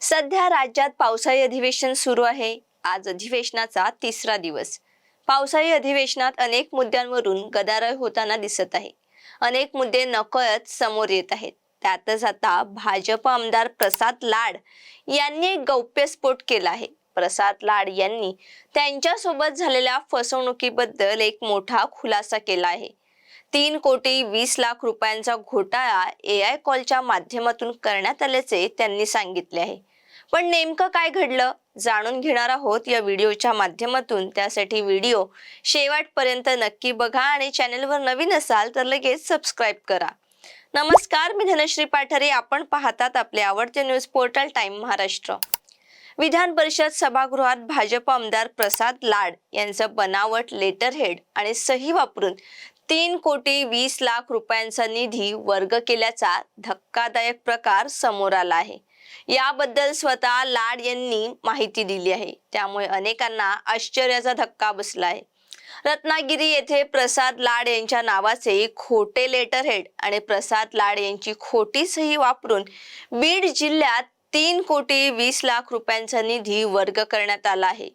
सध्या राज्यात पावसाळी अधिवेशन सुरू आहे. आज अधिवेशनाचा तिसरा दिवस. पावसाळी अधिवेशनात अनेक मुद्द्यांवरून गदारोळ होताना दिसत आहे. अनेक मुद्दे नकळत समोर येत आहेत. त्यातच आता भाजप आमदार प्रसाद लाड यांनी एक गौप्यस्फोट केला आहे. प्रसाद लाड यांनी त्यांच्यासोबत झालेल्या फसवणुकीबद्दल एक मोठा खुलासा केला आहे. तीन कोटी वीस लाख रुपयांचा घोटाळा ए आय कॉलच्या माध्यमातून करण्यात आल्याचे त्यांनी सांगितले आहे. पण नेमकं काय घडलं? जाणून घेणार आहोत या व्हिडिओच्या माध्यमातून. त्यासाठी व्हिडिओ शेवटपर्यंत नक्की बघा आणि चॅनलवर नवीन असाल तर लगेच सबस्क्राईब करा. नमस्कार मी धनश्री पाठारे. आपण पाहतात आपले आवडते news portal time Maharashtra. Vidhan Parishad सभागृहात भाजप आमदार प्रसाद लाड यांचं बनावट लेटर हेड आणि सही वापरून तीन कोटी वीस लाख रुपयांचा निधी वर्ग केल्याचा धक्कादायक प्रकार समोर आला आहे. याबद्दल स्वतः लाड यांनी माहिती दिली आहे. त्यामुळे अनेकांना आश्चर्याचा धक्का बसला आहे. रत्नागिरी येथे प्रसाद लाड यांच्या नावाचे खोटे लेटरहेड आणि प्रसाद लाड यांची खोटी सही वापरून बीड जिल्ह्यात तीन कोटी वीस लाख रुपयांचा निधी वर्ग करण्यात आला आहे.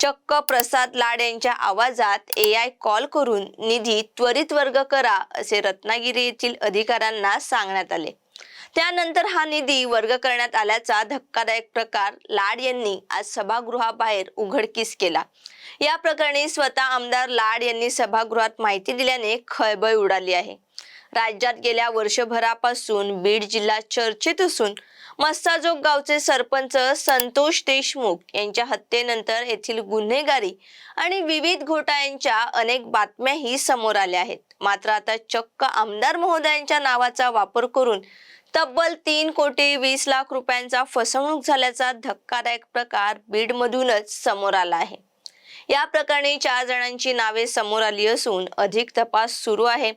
चक्क प्रसाद लाड यांच्या आवाजात ए आय कॉल करून निधी त्वरित वर्ग करा असे रत्नागिरी येथील अधिकाऱ्यांना सांगण्यात आले. त्यानंतर हा निधी वर्ग करण्यात आल्याचा धक्कादायक प्रकार लाड यांनी आज सभागृहाबाहेर उघडकीस केला. या प्रकरणी स्वतः आमदार लाड यांनी सभागृहात माहिती दिल्याने खळबळ उडाली आहे. राज्यात गेल्या वर्षभरापासून बीड जिल्हा चर्चेत असून मस्ताजोग गावचे सरपंच संतोष देशमुख यांच्या हत्येनंतर येथील गुन्हेगारी आणि विविध घोटाळ्यांच्या अनेक बातम्याही समोर आल्या आहेत. मात्र आता चक्क आमदार महोदयांच्या नावाचा वापर करून तब्बल तीन कोटी वीस लाख रुपयांचा फसवणूक झाल्याचा धक्कादायक प्रकार बीडमधूनच समोर आला आहे. या प्रकरणी चार जणांची नावे समोर आली असून अधिक तपास सुरू आहे.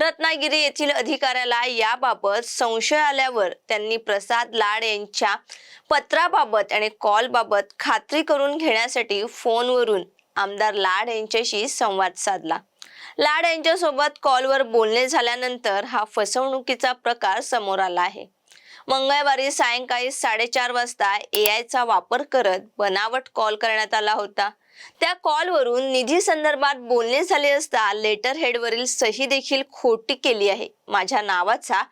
रत्नागिरी येथील अधिकाऱ्याला याबाबत संशय आल्यावर त्यांनी प्रसाद लाड यांच्या पत्राबाबत आणि कॉलबाबत खात्री करून घेण्यासाठी फोनवरून आमदार लाड यांच्याशी संवाद साधला. लाड यांच्यासोबत कॉलवर बोलणे झाल्यानंतर हा फसवणुकीचा प्रकार समोर आला आहे. मंगळवारी सायंकाळी साडेचार वाजता ए आयचा वापर करत बनावट कॉल करण्यात आला होता. त्या कॉलवरून निधी संदर्भात बोलणे झाले असता लेटर हेडवरील सही देखील खोटी केली आहे. माझ्या नावाचा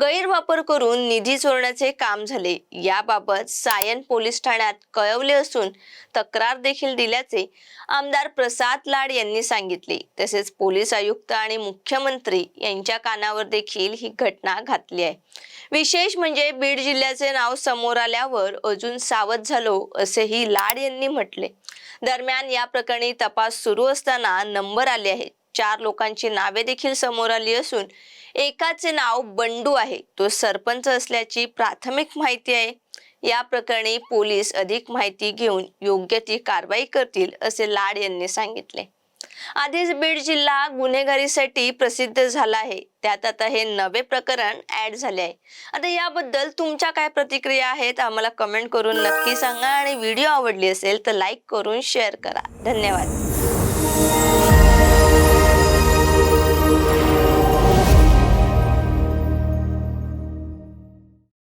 गैरवापर करून निधी चोरण्याचे काम झाले. याबाबत सायन पोलीस ठाण्यात कळवले असून तक्रार देखील दिल्याचे आमदार प्रसाद लाड यांनी सांगितले. तसेच पोलीस आयुक्त आणि मुख्यमंत्री यांच्या कानावर देखील ही घटना घातली आहे. विशेष म्हणजे बीड जिल्ह्याचे नाव समोर आल्यावर अजून सावध झालो असेही लाड यांनी म्हटले. दरम्यान दरम्यान या प्रकरणी तपास सुरू असताना नंबर आले आहेत. चार लोकांची नावे देखील समोर आली असून एकाचे नाव बंडू आहे. तो सरपंच असल्याची प्राथमिक माहिती आहे. या प्रकरणी पोलीस अधिक माहिती घेऊन योग्य ती कारवाई करतील असे लाड यांनी सांगितले. आधीच बीड जिल्हा गुन्हेगारीसाठी प्रसिद्ध झाला आहे. त्यात आता हे नवे प्रकरण ऍड झाले आहे. आता याबद्दल तुमच्या काय प्रतिक्रिया आहेत आम्हाला कमेंट करून नक्की सांगा आणि व्हिडिओ आवडली असेल तर लाईक करून शेअर करा. धन्यवाद.